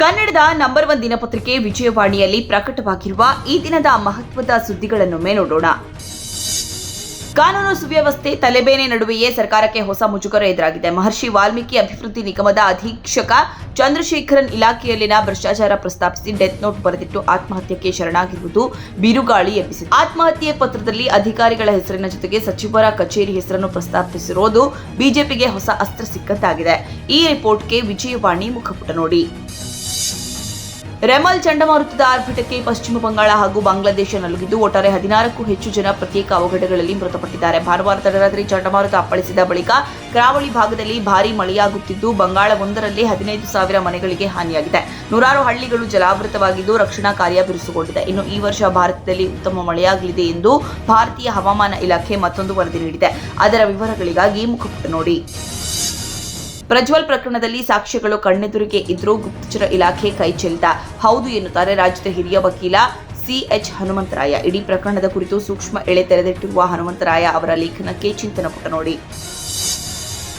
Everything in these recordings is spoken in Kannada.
ಕನ್ನಡದ ನಂಬರ್ ಒನ್ ದಿನಪತ್ರಿಕೆ ವಿಜಯವಾಣಿಯಲ್ಲಿ ಪ್ರಕಟವಾಗಿರುವ ಈ ದಿನದ ಮಹತ್ವದ ಸುದ್ದಿಗಳನ್ನು ನೋಡೋಣ ಕಾನೂನು ಸುವ್ಯವಸ್ಥೆ ತಲೆಬೇನೆ ನಡುವೆಯೇ ಸರ್ಕಾರಕ್ಕೆ ಹೊಸ ಮುಜುಗರ ಎದುರಾಗಿದೆ. ಮಹರ್ಷಿ ವಾಲ್ಮೀಕಿ ಅಭಿವೃದ್ಧಿ ನಿಗಮದ ಅಧೀಕ್ಷಕ ಚಂದ್ರಶೇಖರನ್ ಇಲಾಖೆಯಲ್ಲಿನ ಭ್ರಷ್ಟಾಚಾರ ಪ್ರಸ್ತಾಪಿಸಿ ಡೆತ್ ನೋಟ್ ಬರೆದಿಟ್ಟು ಆತ್ಮಹತ್ಯೆಗೆ ಶರಣಾಗಿರುವುದು ಬಿರುಗಾಳಿ ಎಬ್ಬಿಸಿದೆ. ಆತ್ಮಹತ್ಯೆ ಪತ್ರದಲ್ಲಿ ಅಧಿಕಾರಿಗಳ ಹೆಸರಿನ ಜೊತೆಗೆ ಸಚಿವರ ಕಚೇರಿ ಹೆಸರನ್ನು ಪ್ರಸ್ತಾಪಿಸಿರುವುದು ಬಿಜೆಪಿಗೆ ಹೊಸ ಅಸ್ತ್ರ ಸಿಕ್ಕಂತಾಗಿದೆ. ಈ ರಿಪೋರ್ಟ್ಗೆ ವಿಜಯವಾಣಿ ಮುಖಪುಟ ನೋಡಿ. ರೆಮಲ್ ಚಂಡಮಾರುತದ ಆರ್ಭಟಕ್ಕೆ ಪಶ್ಚಿಮ ಬಂಗಾಳ ಹಾಗೂ ಬಾಂಗ್ಲಾದೇಶ ನಲುಗಿದ್ದು ಒಟ್ಟಾರೆ ಹದಿನಾರಕ್ಕೂ ಹೆಚ್ಚು ಜನ ಪ್ರತ್ಯೇಕ ಅವಘಡಗಳಲ್ಲಿ ಮೃತಪಟ್ಟಿದ್ದಾರೆ. ಭಾನುವಾರ ತಡರಾತ್ರಿ ಚಂಡಮಾರುತ ಅಪ್ಪಳಿಸಿದ ಬಳಿಕ ಕರಾವಳಿ ಭಾಗದಲ್ಲಿ ಭಾರೀ ಮಳೆಯಾಗುತ್ತಿದ್ದು, ಬಂಗಾಳ ಒಂದರಲ್ಲಿ ಹದಿನೈದು ಸಾವಿರ ಮನೆಗಳಿಗೆ ಹಾನಿಯಾಗಿದೆ. ನೂರಾರು ಹಳ್ಳಿಗಳು ಜಲಾವೃತವಾಗಿದ್ದು ರಕ್ಷಣಾ ಕಾರ್ಯ ಬಿರುಸುಗೊಂಡಿದೆ. ಇನ್ನು ಈ ವರ್ಷ ಭಾರತದಲ್ಲಿ ಉತ್ತಮ ಮಳೆಯಾಗಲಿದೆ ಎಂದು ಭಾರತೀಯ ಹವಾಮಾನ ಇಲಾಖೆ ಮತ್ತೊಂದು ವರದಿ ನೀಡಿದೆ. ಅದರ ವಿವರಗಳಿಗಾಗಿ ಮುಖಪುಟ ನೋಡಿ. ಪ್ರಜ್ವಲ್ ಪ್ರಕರಣದಲ್ಲಿ ಸಾಕ್ಷ್ಯಗಳು ಕಣ್ಣೆದುರಿಗೆ ಇದ್ರೂ ಗುಪ್ತಚರ ಇಲಾಖೆ ಕೈ ಹೌದು ಎನ್ನುತ್ತಾರೆ ರಾಜ್ಯದ ಹಿರಿಯ ವಕೀಲ ಸಿಎಚ್ ಹನುಮಂತರಾಯ. ಇಡೀ ಪ್ರಕರಣದ ಕುರಿತು ಸೂಕ್ಷ್ಮ ಎಳೆ ತೆರೆದಿಟ್ಟಿರುವ ಹನುಮಂತರಾಯ ಅವರ ಲೇಖನಕ್ಕೆ ಚಿಂತನ ಪುಟ ನೋಡಿ.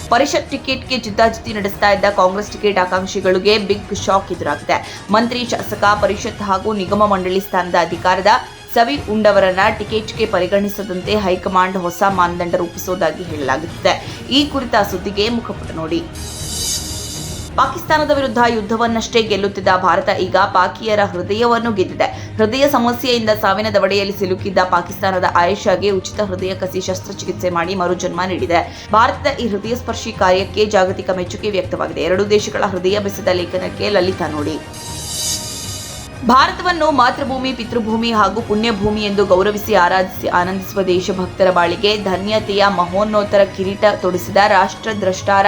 ಪರಿಷತ್ ಟಿಕೆಟ್ಗೆ ಜಿದ್ದಾಜಿದ್ದಿ ನಡೆಸ್ತಾ ಇದ್ದ ಕಾಂಗ್ರೆಸ್ ಟಿಕೆಟ್ ಆಕಾಂಕ್ಷಿಗಳಿಗೆ ಬಿಗ್ ಶಾಕ್ ಎದುರಾಗಿದೆ. ಮಂತ್ರಿ, ಶಾಸಕ, ಪರಿಷತ್ ಹಾಗೂ ನಿಗಮ ಮಂಡಳಿ ಸ್ಥಾನದ ಅಧಿಕಾರದ ಸವಿ ಉಂಡವರನ್ನ ಟಿಕೆಟ್ಗೆ ಪರಿಗಣಿಸದಂತೆ ಹೈಕಮಾಂಡ್ ಹೊಸ ಮಾನದಂಡ ರೂಪಿಸುವುದಾಗಿ ಹೇಳಲಾಗುತ್ತಿದೆ. ಈ ಕುರಿತ ಸುದ್ದಿಗೆ ಮುಖಪುಟ ನೋಡಿ. ಪಾಕಿಸ್ತಾನದ ವಿರುದ್ಧ ಯುದ್ಧವನ್ನಷ್ಟೇ ಗೆಲ್ಲುತ್ತಿದ್ದ ಭಾರತ ಈಗ ಪಾಕಿಯರ ಹೃದಯವನ್ನು ಗೆದ್ದಿದೆ. ಹೃದಯ ಸಮಸ್ಯೆಯಿಂದ ಸಾವಿನ ದವಡೆಯಲ್ಲಿ ಸಿಲುಕಿದ್ದ ಪಾಕಿಸ್ತಾನದ ಆಯೇಷಾಗೆ ಉಚಿತ ಹೃದಯ ಕಸಿ ಶಸ್ತ್ರಚಿಕಿತ್ಸೆ ಮಾಡಿ ಮರುಜನ್ಮ ನೀಡಿದೆ. ಭಾರತದ ಈ ಹೃದಯ ಸ್ಪರ್ಶಿ ಕಾರ್ಯಕ್ಕೆ ಜಾಗತಿಕ ಮೆಚ್ಚುಗೆ ವ್ಯಕ್ತವಾಗಿದೆ. ಎರಡೂ ದೇಶಗಳ ಹೃದಯ ಬೆಸೆದ ಲೇಖನಕ್ಕೆ ಲಲಿತಾ ನೋಡಿ. ಭಾರತವನ್ನು ಮಾತೃಭೂಮಿ, ಪಿತೃಭೂಮಿ ಹಾಗೂ ಪುಣ್ಯಭೂಮಿ ಎಂದು ಗೌರವಿಸಿ ಆರಾಧಿಸಿ ಆನಂದಿಸುವ ದೇಶಭಕ್ತರ ಬಾಳಿಗೆ ಧನ್ಯತೆಯ ಮಹೋನ್ನೋತ್ತರ ಕಿರೀಟ ತೊಡಿಸಿದ ರಾಷ್ಟ್ರದ್ರಷ್ಟಾರ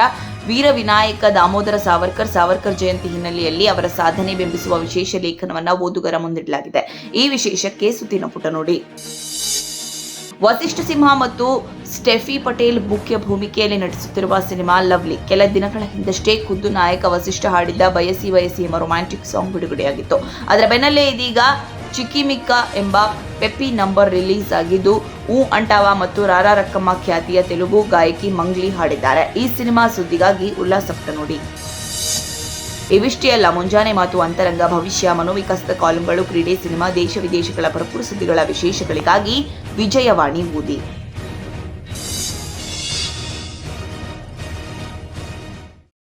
ವೀರ ವಿನಾಯಕ ದಾಮೋದರ ಸಾವರ್ಕರ್ ಸಾವರ್ಕರ್ ಜಯಂತಿ ಹಿನ್ನೆಲೆಯಲ್ಲಿ ಅವರ ಸಾಧನೆ ಬಿಂಬಿಸುವ ವಿಶೇಷ ಲೇಖನವನ್ನು ಓದುಗರ ಮುಂದಿಡಲಾಗಿದೆ. ಈ ವಿಶೇಷಕ್ಕೆ ಸುತ್ತಿನ ಪುಟ ನೋಡಿ. ವಸಿಷ್ಠ ಸಿಂಹ ಮತ್ತು ಸ್ಟೆಫಿ ಪಟೇಲ್ ಮುಖ್ಯ ಭೂಮಿಕೆಯಲ್ಲಿ ನಟಿಸುತ್ತಿರುವ ಸಿನಿಮಾ ಲವ್ಲಿ. ಕೆಲ ದಿನಗಳ ಹಿಂದಷ್ಟೇ ಖುದ್ದು ನಾಯಕ ವಸಿಷ್ಠ ಹಾಡಿದ್ದ ಬಯಸಿ ಬಯಸಿ ಎಂಬ ರೊಮ್ಯಾಂಟಿಕ್ ಸಾಂಗ್ ಬಿಡುಗಡೆಯಾಗಿತ್ತು. ಅದರ ಬೆನ್ನಲ್ಲೇ ಇದೀಗ ಚಿಕ್ಕಿಮಿಕ್ಕ ಎಂಬ ಪೆಪ್ಪಿ ನಂಬರ್ ರಿಲೀಸ್ ಆಗಿದ್ದು ಊ ಅಂಟಾವ ಮತ್ತು ರಾರಾ ರಕ್ಕಮ್ಮ ಖ್ಯಾತಿಯ ತೆಲುಗು ಗಾಯಕಿ ಮಂಗ್ಲಿ ಹಾಡಿದ್ದಾರೆ. ಈ ಸಿನಿಮಾ ಸುದ್ದಿಗಾಗಿ ಉಲ್ಲಾಸಪುಟ ನೋಡಿ. ಇವಿಷ್ಟೇ ಅಲ್ಲ ಮುಂಜಾನೆ ಮಾತು, ಅಂತರಂಗ, ಭವಿಷ್ಯ, ಮನೋವಿಕಸ್ತ ಕಾಲಂಗಳು, ಕ್ರೀಡೆ, ಸಿನಿಮಾ, ದೇಶ ವಿದೇಶಗಳ ಭರಪೂರ ಸುದ್ದಿಗಳ ವಿಶೇಷಗಳಿಗಾಗಿ ವಿಜಯವಾಣಿ ಓದಿ